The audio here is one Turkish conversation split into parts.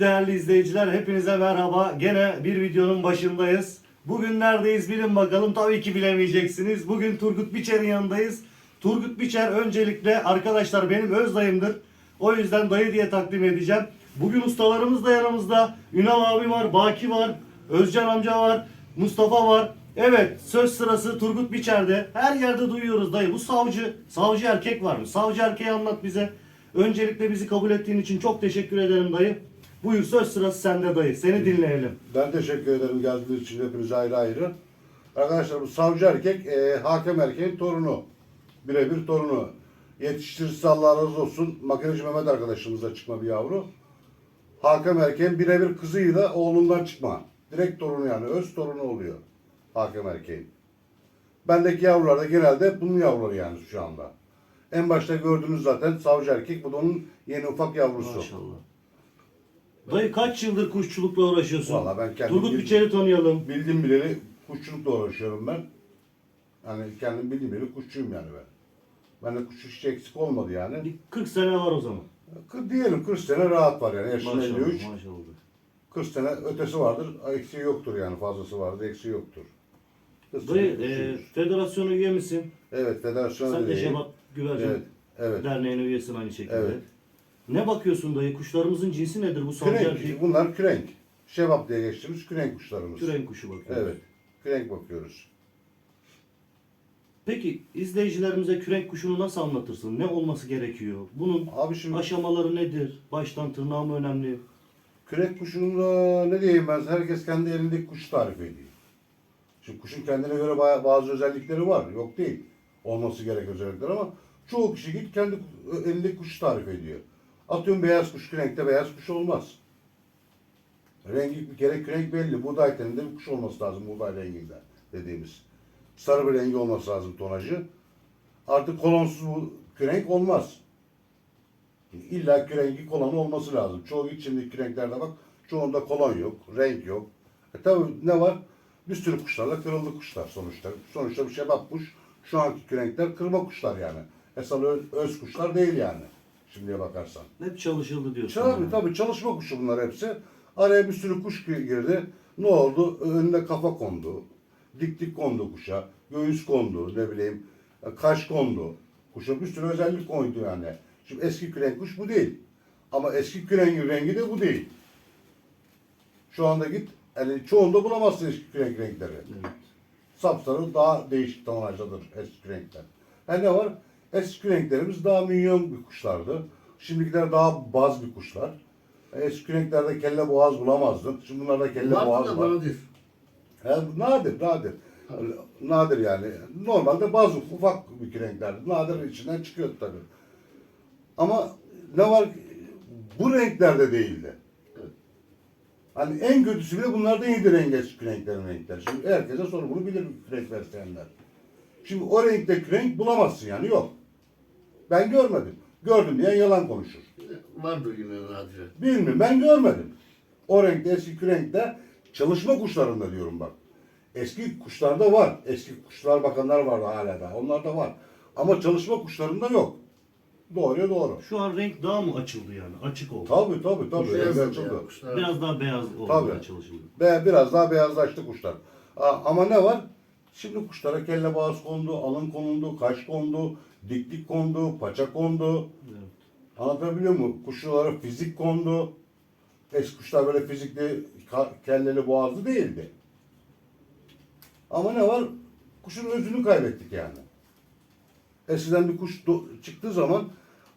Değerli izleyiciler hepinize merhaba. Gene bir videonun başındayız. Bugün neredeyiz bilin bakalım. Tabii ki bilemeyeceksiniz. Bugün Turgut Biçer'in yanındayız. Turgut Biçer öncelikle arkadaşlar benim öz dayımdır. O yüzden dayı diye takdim edeceğim. Bugün ustalarımız da yanımızda. Ünal abi var, Baki var, Özcan amca var, Mustafa var. Evet söz sırası Turgut Biçer'de. Her yerde duyuyoruz dayı. Bu savcı, savcı erkek var mı? Savcı erkeği anlat bize. Öncelikle bizi kabul ettiğin için çok teşekkür ederim dayı. Buyur söz sırası sende dayı. Seni dinleyelim. Ben teşekkür ederim geldiğiniz için hepinize ayrı ayrı. Arkadaşlar bu savcı erkek e, hakem erkeğin torunu. Birebir torunu. Yetiştirirse Allah razı olsun. Makineci Mehmet arkadaşımızla çıkma bir yavru. Hakem erkeğin birebir kızıyla oğlundan çıkma. Direkt torunu yani öz torunu oluyor. Hakem erkeğin. Bendeki yavrular da genelde bunun yavruları yani şu anda. En başta gördüğünüz zaten savcı erkek. Bu da onun yeni ufak yavrusu. Maşallah. Dayı kaç yıldır kuşçulukla uğraşıyorsun? Vallahi ben kendim Turgut bildim. Biçer'i tanıyalım. Bildiğim bileli kuşçulukla uğraşıyorum ben. Yani kendim bildiğim bileli kuşçuyum yani ben. Bende kuş hiç eksik olmadı yani. Bir 40 sene var o zaman. Kı- Diyelim 40 sene rahat var yani. Yaşım 53. Maşallah, maşallah. 40 sene ötesi vardır. Eksiği yoktur yani. Fazlası vardır. Eksiği yoktur. 40 sene Dayı e, kuşçuyuz. federasyona üye misin? evet federasyona Sen de. Şebap Güvercin Evet. Evet. Derneği'ne üyesin aynı şekilde. Evet. Ne bakıyorsun dayı? Kuşlarımızın cinsi nedir bu? Kürenk. Bunlar kürenk. Şebap diye geçtiğimiz kürenk kuşlarımız. Küren kuşu bakıyoruz. Evet. Kürenk bakıyoruz. Peki izleyicilerimize kürenk kuşunu nasıl anlatırsın? Ne olması gerekiyor? Bunun Abi şimdi aşamaları nedir? Baştan tırnağa mı önemli? Kürek kuşunda ne diyeyim ben herkes kendi elindeki kuşu tarif ediyor. Şimdi kuşun kendine göre ba- bazı özellikleri var. Yok değil. Olması gereken özellikler ama çoğu kişi git kendi elindeki kuşu tarif ediyor. Atıyorum beyaz kuş kürenkte beyaz kuş olmaz. Rengi bir kere kürenk belli. Buğday teninde bir kuş olması lazım buğday renginde dediğimiz. Sarı bir rengi olması lazım tonajı. Artık kolonsuz bu kürenk olmaz. İlla kürengi kolon olması lazım. Çoğu içindeki kürenklerde bak çoğunda kolon yok, renk yok. E tabi ne var? Bir sürü kuşlarla kırıldı kuşlar sonuçta. Sonuçta bir şebap kuş. Şu anki kürenkler kırma kuşlar yani. Esas öz, öz kuşlar değil yani. Şimdiye bakarsan. Hep çalışıldı diyorsun. Tabii yani. tabii çalışma kuşu bunlar hepsi. Araya bir sürü kuş gi- girdi. Ne oldu? Önüne kafa kondu. Dik dik kondu kuşa. Göğüs kondu. Ne bileyim. Kaş kondu. Kuşa bir sürü özellik koydu yani. Şimdi eski kürenk kuş bu değil. Ama eski kürengin rengi de bu değil. Şu anda git yani çoğunda bulamazsın eski kürenk renkleri. Evet. Sapsarı daha değişik tonajdadır eski renkler. Ha ne var? Eski renklerimiz daha minyon bir kuşlardı. Şimdikiler daha baz bir kuşlar. Eski renklerde kelle boğaz bulamazdın. Şimdi bunlarda kelle Vardı boğaz da var. nadir. He, nadir, nadir. Nadir yani. Normalde bazı ufak bir renklerdi. Nadir içinden çıkıyordu tabii. Ama ne var? Bu renklerde değildi. Hani en kötüsü bile bunlarda iyiydi renk eski renklerin renkleri. Şimdi herkese soru bunu bilir renk besleyenler. Şimdi o renkte renk bulamazsın yani yok. Ben görmedim. Gördüm diyen yalan konuşur. Vardır yine nadiren. Bilmiyorum ben görmedim. O renkte eski renkte çalışma kuşlarında diyorum bak. Eski kuşlarda var. Eski kuşlar bakanlar vardı hala da. Onlarda var. Ama çalışma kuşlarında yok. Doğruya doğru. Şu an renk daha mı açıldı yani? Açık oldu. Tabii tabii tabii. Beyaz da açıldı. ya, kuşlar. Biraz daha beyaz olmaya Tabii. çalışıldı. Ve biraz daha beyazlaştı kuşlar. A- Ama ne var? Şimdi kuşlara kelle boğaz kondu, alın konuldu, kaş kondu, diklik kondu, paça kondu. Evet. Anlatabiliyor muyum? Kuşlara fizik kondu. Eski kuşlar böyle fizikli, kelleli, boğazlı değildi. Ama ne var? Kuşun özünü kaybettik yani. Eskiden bir kuş çıktığı zaman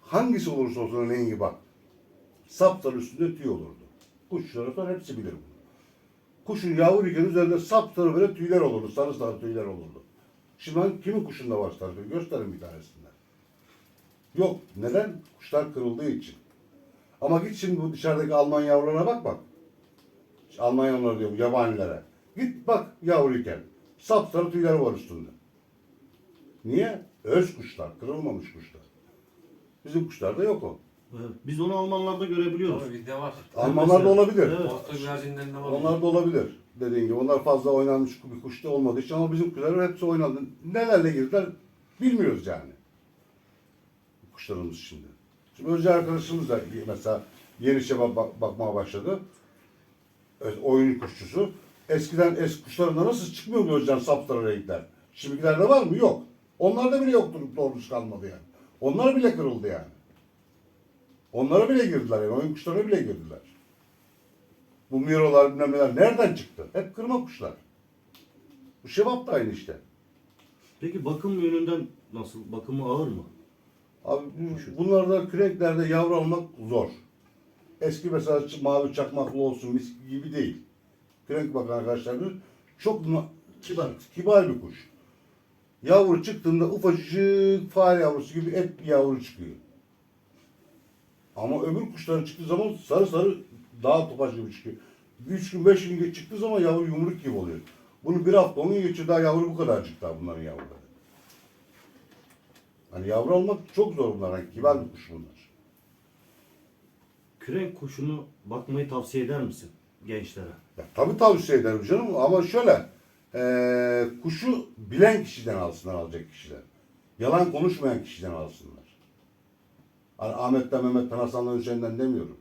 hangisi olursa olsun rengi bak. Sapsarı üstünde tüy olurdu. Kuşçular falan hepsi bilir bunu. Kuşun yavruyken üzerinde sapsarı böyle tüyler olurdu. Sarı sarı tüyler olurdu. Şimdi kimin kuşunda var tüy? Gösterin bir tanesinden. Yok. Neden? Kuşlar kırıldığı için. Ama git şimdi bu dışarıdaki Alman yavrularına bak bak. Alman yavruları diyorum yabanilere. Git bak yavruyken. Sapsarı tüyler var üstünde. Niye? Öz kuşlar, kırılmamış kuşlar. Bizim kuşlarda yok o. Evet. Biz onu Almanlarda görebiliyoruz. Tabii bizde var. Almanlarda olabilir. Evet. Orta güvercinlerinde var. Onlar da olabilir. Dediğin gibi onlar fazla oynanmış bir kuş da olmadığı için ama bizim kuşlar hepsi oynadı. Nelerle girdiler bilmiyoruz yani. Kuşlarımız şimdi. Şimdi Özce arkadaşımız da mesela yeni şeba bak- bakmaya başladı. Evet, oyun kuşçusu. Eskiden eski kuşlarında nasıl çıkmıyor gözden sapsarı renkler? Şimdikilerde var mı? Yok. Onlarda bile yoktur doğrusu kalmadı yani. Onlar bile kırıldı yani. Onlara bile girdiler yani. Oyun kuşlarına bile girdiler. Bu mirolar bilmem neler nereden çıktı? Hep kırma kuşlar. Bu şebap da aynı işte. Peki bakım yönünden nasıl? Bakımı ağır mı? Abi bu- bunlarda küreklerde yavru almak zor. Eski mesela ç- mavi çakmaklı olsun mis gibi değil. Kürek bakan arkadaşlar bilir, çok na- Kibar. kibar bir kuş. Yavru çıktığında ufacık fare yavrusu gibi et bir yavru çıkıyor. Ama öbür kuşların çıktığı zaman sarı sarı daha topaç gibi çıkıyor. 3 gün 5 gün çıktığı zaman yavru yumruk gibi oluyor. Bunu bir hafta onun geçiyor daha yavru bu kadarcık daha bunların yavruları. Hani yavru almak çok zor bunlar. Hani kibar bir kuş bunlar. Kürenk kuşunu bakmayı tavsiye eder misin gençlere? Ya, tabii tavsiye ederim canım ama şöyle eee, kuşu bilen kişiden alsınlar alacak kişiler. Yalan konuşmayan kişiden alsınlar. Hani Ahmet'ten, Mehmet'ten, Hasan'dan, Hüseyin'den demiyorum.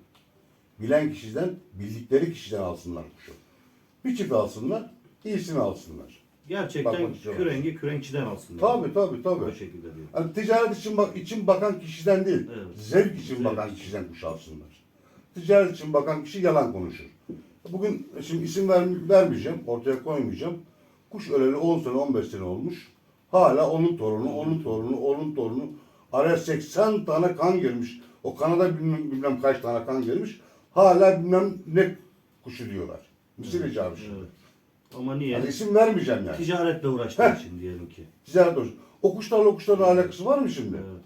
Bilen kişiden, bildikleri kişiden alsınlar kuşu. Bir çift alsınlar, iyisini alsınlar. Gerçekten Bakmak istiyorum. kürengi kürenkçiden alsın. Tabii tabii tabii. O şekilde diyor. Hani ticaret için bak için bakan kişiden değil, Evet. zevk için Zevk bakan için. kişiden kuş alsınlar. Ticaret için bakan kişi yalan konuşur. Bugün şimdi isim ver, vermeyeceğim, ortaya koymayacağım. Kuş öleli 10 sene, 15 sene olmuş. Hala onun torunu, onun torunu, onun torunu. Araya 80 tane kan girmiş. O kanada bilmem, bilmem kaç tane kan girmiş. Hala bilmem ne kuşu diyorlar. Misir icabı şimdi. Evet. Ama niye? Yani isim vermeyeceğim yani. Ticaretle uğraştığı Heh. için diyelim ki. Ticaret olsun. O kuşlarla o kuşların alakası var mı şimdi? Evet.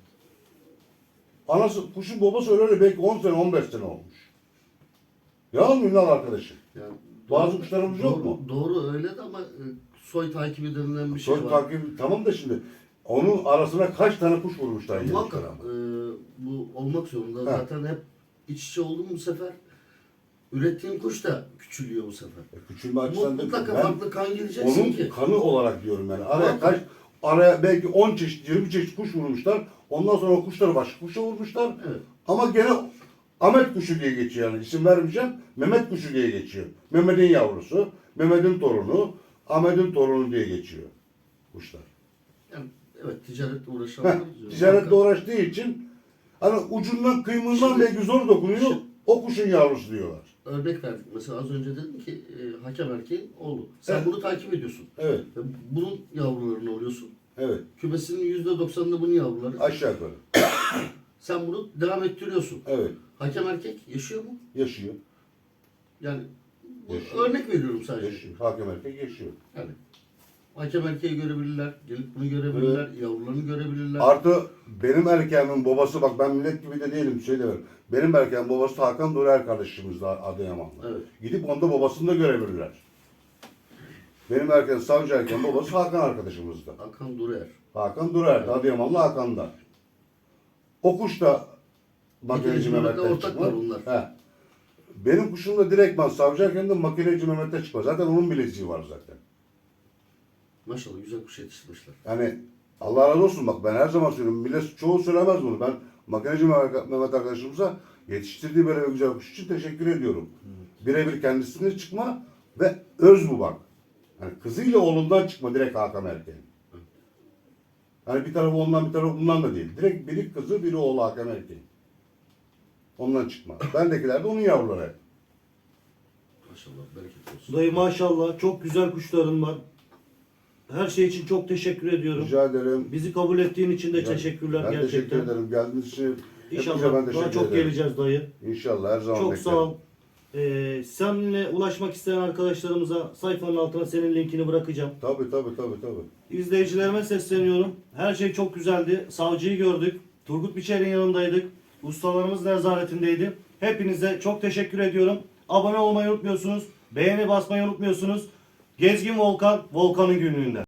Anası, kuşun babası öyle belki 10 sene 15 sene olmuş. Yalan mı Ünal arkadaşım? Yani Bazı doğru- kuşlarımız yok doğru- mu? Doğru öyle de ama e, soy takibi denilen bir şey Soy var. takip tamam da şimdi onun arasına kaç tane kuş vurmuşlar yeni Muhakkak e, bu olmak zorunda. Ha. Zaten hep iç içe oldu mu bu sefer ürettiğin kuş da küçülüyor bu sefer. E, küçülme açısından da Mutlaka ben farklı kan gireceksin onun ki. kanı olarak diyorum yani. Araya kaç araya belki 10 çeşit 20 çeşit kuş vurmuşlar. Ondan sonra o kuşları başka kuşa vurmuşlar. Evet. Ama gene Ahmet kuşu diye geçiyor yani isim vermeyeceğim. Mehmet kuşu diye geçiyor. Mehmet'in yavrusu, Mehmet'in torunu, Ahmet'in torunu diye geçiyor kuşlar. Evet ticaretle Heh, uğraşanlar. ticaretle uğraştığı için hani ucundan kıymından Şimdi- belki zor dokunuyor. Şimdi- o kuşun yavrusu diyorlar. Örnek verdik. Mesela az önce dedim ki e, hakem erkeğin oğlu. Sen Evet. bunu takip ediyorsun. Evet, Ve bunun yavrularını oluyorsun. evet. Kümesinin yüzde doksanında bunun yavruları. Aşağı yukarı. Sen bunu devam ettiriyorsun. Evet, Hakem erkek yaşıyor mu? yaşıyor. Yani bu Yaşıyor. örnek veriyorum sadece. Yaşıyor. Hakem erkek yaşıyor. Yani hakem erkeği görebilirler, gelip bunu görebilirler, yavrularını görebilirler. Artı benim erkeğimin babası bak ben millet gibi de değilim şey demiyorum. Benim erkeğim babası Hakan Durer kardeşimiz de Adıyaman'da. Evet. Gidip onda babasını da görebilirler. Benim erkeğim savcı erkeğim babası Hakan arkadaşımızda. Hakan Durer. Hakan Durer'de Adıyamanlı Hakan'da. O kuş da makineci Makineci Mehmet'le Mehmet'ten ortaklar çıkma. bunlar. He. Benim kuşum da direktman savcı erkeğim de makineci Mehmet'te çıkma. Zaten onun bileziği var zaten. Maşallah güzel kuş yetiştirmişler. Yani Allah razı olsun bak ben her zaman söylüyorum. Millet çoğu söylemez bunu. Ben makineci Mehmet arkadaşımıza yetiştirdiği böyle bir güzel kuş için teşekkür ediyorum. Birebir kendisine çıkma ve öz bu bak. Yani kızıyla oğlundan çıkma direkt Hakan Erkeğin. Hani bir tarafı ondan bir tarafı bundan da değil. Direkt biri kızı biri oğlu Hakan Erkeğin. Ondan çıkma. Bendekiler de onun yavruları. Maşallah bereket olsun. Dayı maşallah çok güzel kuşların var. Her şey için çok teşekkür ediyorum. Rica ederim. Bizi kabul ettiğin için de teşekkürler ben gerçekten. teşekkür ederim. Geldiğiniz için hepinize İnşallah ben daha teşekkür çok ederim. geleceğiz dayı. İnşallah her zaman Çok beklerim. sağ ol. Ee, seninle ulaşmak isteyen arkadaşlarımıza sayfanın altına senin linkini bırakacağım. Tabii tabii tabii tabii. İzleyicilerime sesleniyorum. Her şey çok güzeldi. Savcıyı gördük. Turgut Biçer'in yanındaydık. Ustalarımız nezaretindeydi. Hepinize çok teşekkür ediyorum. Abone olmayı unutmuyorsunuz. Beğeni basmayı unutmuyorsunuz. Gezgin Volkan, Volkan'ın günlüğünden.